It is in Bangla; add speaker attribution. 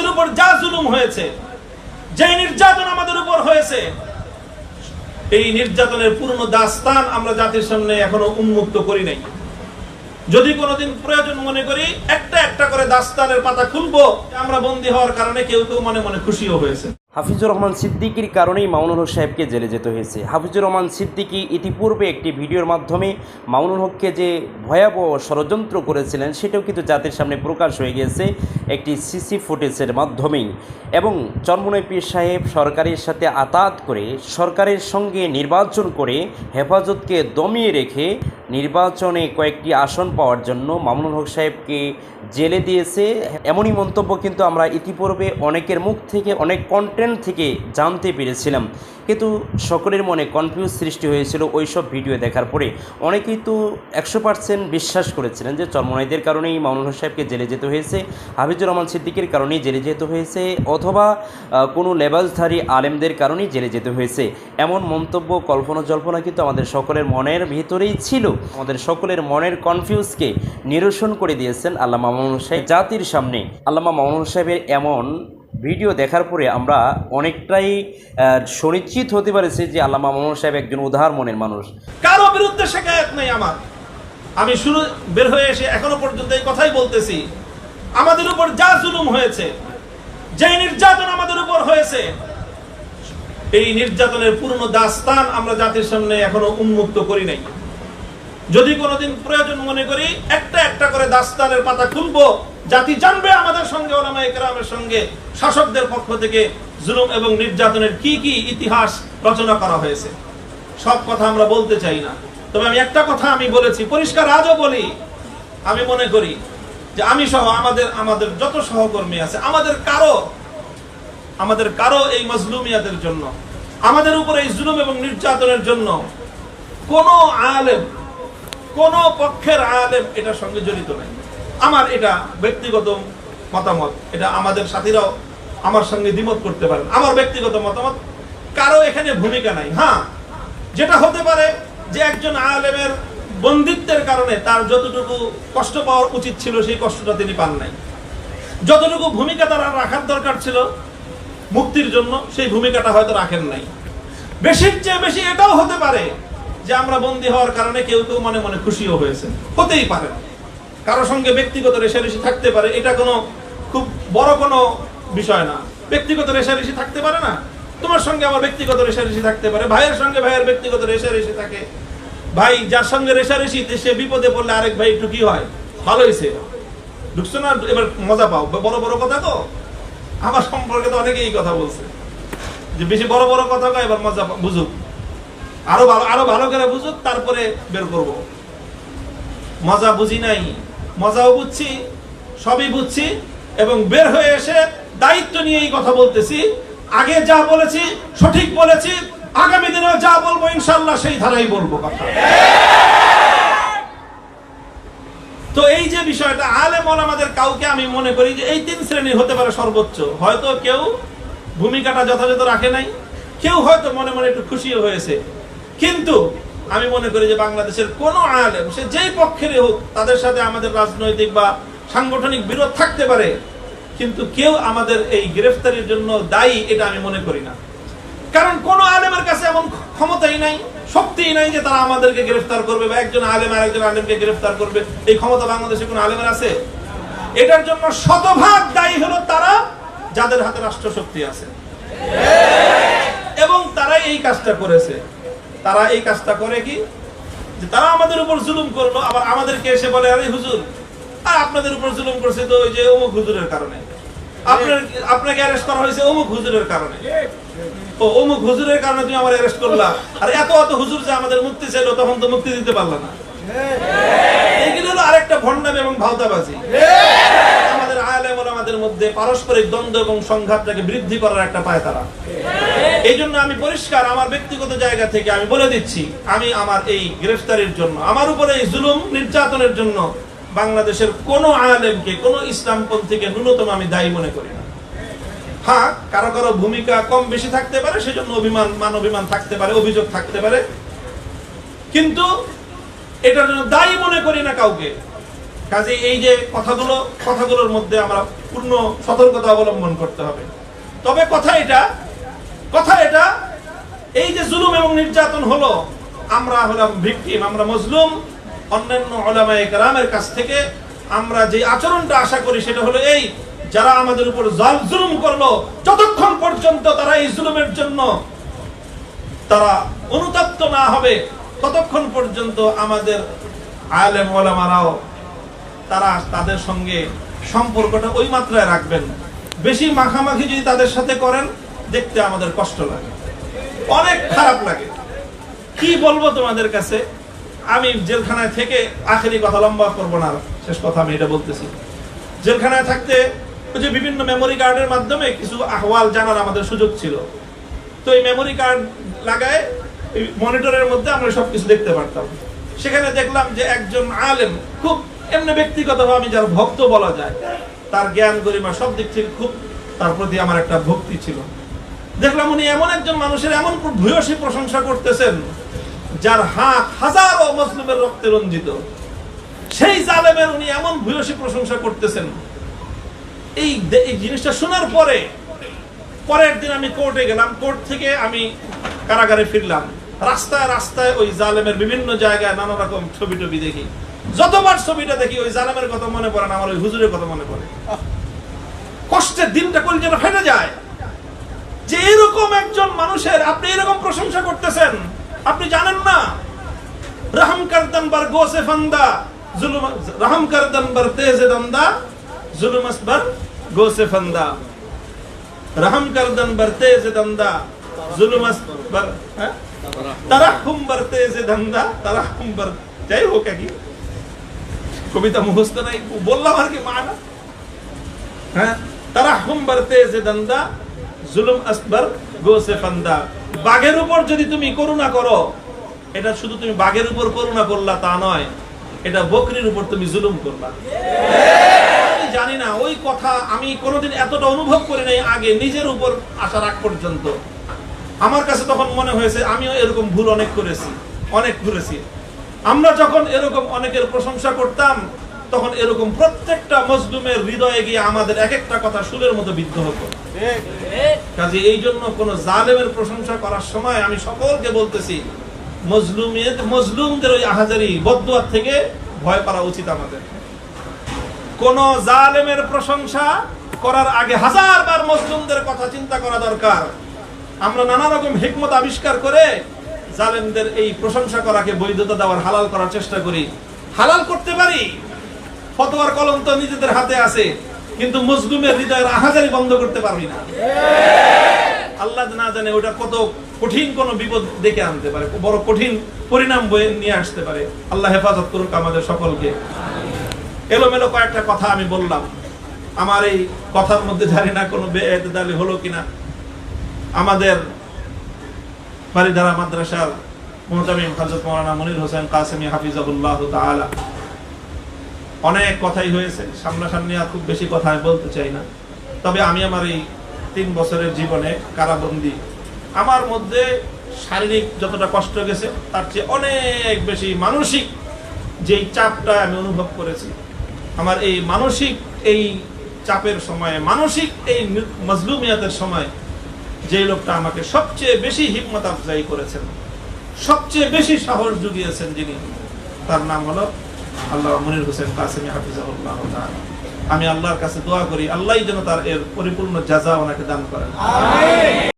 Speaker 1: আমাদের উপর যা জুলুম হয়েছে যে নির্যাতন আমাদের উপর হয়েছে, এই নির্যাতনের পূর্ণ দাস্তান আমরা জাতির সামনে এখনও উন্মুক্ত করি নাই। যদি কোনোদিন প্রয়োজন মনে করি, একটা একটা করে দাস্তানের পাতা খুলবো আমরা বন্দী হওয়ার কারণে কেউ কেউ মনে মনে খুশিও হয়েছে।
Speaker 2: হাফিজুর রহমান সিদ্দিকির কারণেই মামুনুল হক সাহেবকে জেলে যেতে হয়েছে। হাফিজুর রহমান সিদ্দিকি ইতিপূর্বে একটি ভিডিওর মাধ্যমে মামুনুল হককে যে ভয়াবহ ষড়যন্ত্র করেছিলেন, সেটাও কিন্তু জাতির সামনে প্রকাশ হয়ে গিয়েছে একটি সিসি ফুটেজের মাধ্যমেই। এবং চরমনয় পীর সাহেব সরকারের সাথে আতাত করে, সরকারের সঙ্গে নির্বাচন করে হেফাজতকে দমিয়ে রেখে নির্বাচনে কয়েকটি আসন পাওয়ার জন্য মামুনুল হক সাহেবকে জেলে দিয়েছে। এমনই মন্তব্য কিন্তু আমরা ইতিপূর্বে অনেকের মুখ থেকে, অনেক কন্টেন্ট থেকে জানতে পেরেছিলাম। কিন্তু সকলের মনে কনফিউজ সৃষ্টি হয়েছিল ওই সব ভিডিও দেখার পরে। অনেকেই তো একশো পার্সেন্ট বিশ্বাস করেছিলেন যে চরমনাইদের কারণেই মামুনুল হক সাহেবকে জেলে যেতে হয়েছে, হাফিজুর রহমান সিদ্দিকের কারণেই জেলে যেতে হয়েছে, অথবা কোনো লেবাসধারী আলেমদের কারণেই জেলে যেতে হয়েছে। এমন মন্তব্য, কল্পনা, জল্পনা কিন্তু আমাদের সকলের মনের ভিতরেই ছিল। আমাদের সকলের মনের কনফিউজকে নিরসন করে দিয়েছেন আল্লামা মামুনুল সাহেব জাতির সামনে আল্লামা মামুনুল সাহেবের এমন ভিডিও দেখার পরে আমরা অনেকটাই সুনিশ্চিত হতে পারেছি যে আল্লামা মামুনুল সাহেব একজন উদার মনের মানুষ।
Speaker 1: কারও বিরুদ্ধে শেখায়ত নেই আমার। আমি শুরু, বের হয়ে এসে এখনও পর্যন্ত এই কথাই বলতেছি। আমাদের উপর যা জুলুম হয়েছে যে নির্যাতন আমাদের উপর হয়েছে, এই নির্যাতনের পূর্ণ দাস্তান আমরা জাতির সামনে এখনও উন্মুক্ত করি নাই। যদি কোনোদিন প্রয়োজন মনে করি একটা একটা করে দাস্তানের পাতা খুলবো জাতি জানবে আমাদের সঙ্গে, ওলামা একরামের সঙ্গে। শাসকদের পক্ষ থেকে জুলুম এবং নির্যাতনের কি কি ইতিহাস রচনা করা হয়েছে। সব কথা আমরা বলতে চাই না। তবে আমি একটা কথা আমি বলেছি, পরিষ্কার আজও বলি। আমি মনে করি যে আমি সহ আমাদের আমাদের যত সহকর্মী আছে, আমাদের কারও আমাদের কারও এই মজলুমিয়াদের জন্য, আমাদের উপরে এই জুলুম এবং নির্যাতনের জন্য কোন আলেম, কোন পক্ষের আলেম এটার সঙ্গে জড়িত নাই। আমার এটা ব্যক্তিগত মতামত, এটা আমাদের সাথীরাও আমার সঙ্গে দ্বিমত করতে পারেন। আমার ব্যক্তিগত মতামত, কারও এখানে ভূমিকা নাই। হ্যাঁ যেটা হতে পারে যে একজন আলেমের বন্দিত্বের কারণে তার যতটুকু কষ্ট পাওয়ার উচিত ছিল, সেই কষ্টটা তিনি পান নাই। যতটুকু ভূমিকা তার রাখার দরকার ছিল, মুক্তির জন্য সেই ভূমিকাটা হয়তো রাখেন নাই। বেশির চেয়ে বেশি এটাও হতে পারে যে আমরা বন্দী হওয়ার কারণে কেউ কেউ মনে মনে খুশিও হয়েছে হতেই পারে। কারও সঙ্গে ব্যক্তিগত রেশারেশি থাকতে পারে, এটা কোনো খুব বড় কোনো বিষয় না। ব্যক্তিগত রেশারেশি থাকতে পারে না? তোমার সঙ্গে আমার ব্যক্তিগত রেশারেশি থাকতে পারে, ভাইয়ের সঙ্গে ভাইয়ের ব্যক্তিগত রেশারেশি থাকে। ভাই, যার সঙ্গে রেশারেশি সে বিপদে পড়লে আরেক ভাই একটু কি হয়? ভালো হয়েছে ঢুকছো না? এবার মজা পাও। বড় বড় কথা তো? আমার সম্পর্কে তো অনেকেই এই কথা বলছে। যে বেশি বড় বড় কথা কয়, এবার মজা বুঝুক। আরও ভালো আরও ভালো করে বুঝুক, তারপরে বের করব। মজা বুঝি নাই। মজাও বুঝছি, সবই বুঝছি, এবং বের হয়ে এসে দায়িত্ব নিয়ে এই কথা বলতেছি। আগে যা বলেছি, সঠিক বলেছি, আগামী দিনেও যা বলব, ইনশাল্লাহ সেই ধারাই বলব কথা। তো এই যে বিষয়টা, আলেম আমাদের কাউকে আমি মনে করি যে এই তিন শ্রেণির হতে পারে সর্বোচ্চ। হয়তো কেউ ভূমিকাটা যথাযথ রাখে নাই, কেউ হয়তো মনে মনে একটু খুশিও হয়েছে। কিন্তু আমি মনে করি যে বাংলাদেশের কোন আলেম, সে যেই পক্ষেরই হোক, তাদের সাথে আমাদের রাজনৈতিক বা সাংগঠনিক বিরোধ থাকতে পারে। কিন্তু কেউ আমাদের এই গ্রেফতারির জন্য দায়ী, এটা আমি মনে করি না। কারণ কোন আলেমের কাছে এমন ক্ষমতাই নাই, শক্তিই নাই যে তারা আমাদেরকে গ্রেফতার করবে বা একজন আলেম আর একজন আলেমকে গ্রেফতার করবে। এই ক্ষমতা বাংলাদেশে কোন আলেমের আছে? এটার জন্য শতভাগ দায়ী হলো তারা, যাদের হাতে রাষ্ট্র শক্তি আছে। এবং তারাই এই কাজটা করেছে। তারা এই কাজটা করে কি? যে তারা আমাদের উপর জুলুম করল, আবার আমাদেরকে এসে বলে, আরে হুজুর, আর আপনাদের উপর জুলুম করছে তো ওই যে অমুক হুজুরের কারণে। আপনার, আপনাকে অ্যারেস্ট করা হয়েছে অমুক হুজুরের কারণে। অমুক কারণে অ্যারেস্ট আর এত হুজুর যে আমাদের মুক্তি তখন তো মুক্তি দিতে না। এইগুলো হলো আরেকটা এবং ভাওতাবাজি। আমাদের আলেম আমাদের মধ্যে পারস্পরিক দ্বন্দ্ব এবং সংঘাতটাকে বৃদ্ধি করার একটা পায় তারা। এই জন্য আমি পরিষ্কার আমার ব্যক্তিগত জায়গা থেকে আমি বলে দিচ্ছি, আমি আমার এই গ্রেফতারির জন্য, আমার উপরে এই জুলুম নির্যাতনের জন্য বাংলাদেশের কোন আলেমকে, কোন ইসলামপন্থীকে ন্যূনতম আমি দায়ী মনে করি না। হ্যাঁ কারও কারও ভূমিকা কম বেশি থাকতে পারে, সেজন্য অভিমান, মান অভিমান থাকতে পারে, অভিযোগ থাকতে পারে। কিন্তু এটার জন্য দায়ী মনে করি না কাউকে। কাজে এই যে কথাগুলো, কথাগুলোর মধ্যে আমরা পূর্ণ সতর্কতা অবলম্বন করতে হবে। তবে কথা এটা কথা এটা, এই যে জুলুম এবং নির্যাতন হলো, আমরা হলাম ভিকটিম আমরা মজলুম। অন্যান্য ওলামায়ে কেরামের কাছ থেকে আমরা যে আচরণটা আশা করি সেটা হলো এই, যারা আমাদের উপর জাল- জুলুম করল, যতক্ষণ পর্যন্ত তারা এই জুলুমের জন্য তারা অনুতপ্ত না হবে, ততক্ষণ পর্যন্ত আমাদের আলেম ওলামারাও তারা তাদের সঙ্গে সম্পর্কটা ওই মাত্রায় রাখবেন। বেশি মাখামাখি যদি তাদের সাথে করেন, দেখতে আমাদের কষ্ট লাগে। অনেক খারাপ লাগে। কি বলব তোমাদের কাছে? আমি জেলখানায় থেকে আখেরি কথা লম্বা করব না শেষ কথা আমি এটা বলতেছি। জেলখানায় থাকতে যে বিভিন্ন মেমোরি কার্ডের মাধ্যমে কিছু আহওয়াল জানার আমাদের সুযোগ ছিল। তো এই মেমোরি কার্ড লাগায় মনিটরের মধ্যে আমরা সবকিছু দেখতে পারতাম। সেখানে দেখলাম যে একজন আলেম খুব এমনি ব্যক্তিগতভাবে আমি যার ভক্ত বলা যায়, তার জ্ঞান, গরিমা সব দিক থেকে খুব তার প্রতি আমার একটা ভক্তি ছিল। দেখলাম উনি এমন একজন মানুষের এমন ভূয়সী প্রশংসা করতেছেন, যার হাত হাজারো মুসলিমের রক্তে রঞ্জিত। সেই জালেমের উনি এমন ভূয়সী প্রশংসা করতেছেন। এই এই জিনিসটা শোনার পরে, পরের দিন আমি কোর্টে গেলাম, কোর্ট থেকে আমি কারাগারে ফিরলাম। রাস্তায় রাস্তায় ওই জালেমের বিভিন্ন জায়গায় নানা রকম ছবি টবি দেখি। যতবার ছবিটা দেখি, ওই জালেমের কথা মনে পড়ে না, আমার ওই হুজুরের কথা মনে পড়ে। কষ্টের দিনটা করলে যেন ফেটে যায়। যে এরকম একজন মানুষের আপনি এরকম প্রশংসা করতেছেন, আপনি জানেন না? রহম করদন বার গোসে ফান্দা, জুলুম, রহম করদন বার তেজে দন্দা, জুলুম আসবার গোসে ফান্দা। রহম করদন বার তেজে দন্দা, জুলুম আসবার হ্যাঁ? তারাহুম বার তেজে তারাহুম বার, যাই হোক কি কবিতা মুখস্থ নাই বললাম আর কি মানা। হ্যাঁ তারাহুম বার তেজে দন্দা, জুলুম আসবার গোসে ফান্দা। বাঘের উপর যদি তুমি করুণা করো, এটা শুধু তুমি বাঘের উপর করুণা করলা তা নয়, এটা বকরির উপর তুমি জুলুম করলা। জানি না, ওই কথা আমি কোনোদিন এতটা অনুভব করি নাই আগে, নিজের উপর আসার আগ পর্যন্ত। আমার কাছে তখন মনে হয়েছে, আমিও এরকম ভুল অনেক করেছি অনেক করেছি। আমরা যখন এরকম অনেকের প্রশংসা করতাম, তখন এরকম প্রত্যেকটা মজলুমের হৃদয়ে গিয়ে আমাদের এক একটা কথা সুরের মতো বিদ্ধ হতো। কাজে এই জন্য কোন জালেমের প্রশংসা করার সময় আমি সকলকে বলতেছি, মজলুমের, মজলুমদের ওই আহাজারি বদুয়ার থেকে ভয় করা উচিত আমাদের। কোন জালেমের প্রশংসা করার আগে হাজার বার মজলুমদের কথা চিন্তা করা দরকার। আমরা নানা রকম হিকমত আবিষ্কার করে জালেমদের এই প্রশংসা করাকে বৈধতা দেওয়ার, হালাল করার চেষ্টা করি। হালাল করতে পারি। ফতোয়ার কলম তো নিজেদের হাতে আছে, কিন্তু মজলুমের হৃদয়ের আহাজারি বন্ধ করতে পারবি না। আল্লাহ না জানে ওটা কত কঠিন কোন বিপদ ডেকে আনতে পারে, বড় কঠিন পরিণাম বয়ে নিয়ে আসতে পারে। আল্লাহ হেফাজত করুক আমাদের সকলকে। এলোমেলো কয়েকটা কথা আমি বললাম। আমার এই কথার মধ্যে জানি না কোনো বেদালি হলো কিনা। আমাদের বাড়িধারা মাদ্রাসার মোহতামিম হজরত মৌলানা মনির হোসেন কাসেমি হাফিজাবুল্লাহ অনেক কথাই হয়েছে, সামনাসামনি আর খুব বেশি কথা আমি বলতে চাই না। তবে আমি আমার এই তিন বছরের জীবনে কারাবন্দি। আমার মধ্যে শারীরিক যতটা কষ্ট গেছে, তার চেয়ে অনেক বেশি মানসিক যেই চাপটা আমি অনুভব করেছি। আমার এই মানসিক এই চাপের সময়ে, মানসিক এই মজলুমিয়াতের সময় যে লোকটা আমাকে সবচেয়ে বেশি হিম্মত আফজাই করেছেন, সবচেয়ে বেশি সাহস জুগিয়েছেন যিনি, তার নাম হলো আল্লাহ মনির হোসেন কাসেমি হাফিজাহুল্লাহ আমি আল্লাহর কাছে দোয়া করি আল্লাহ যেন তার এর পরিপূর্ণ যাজা ওনাকে দান করেন।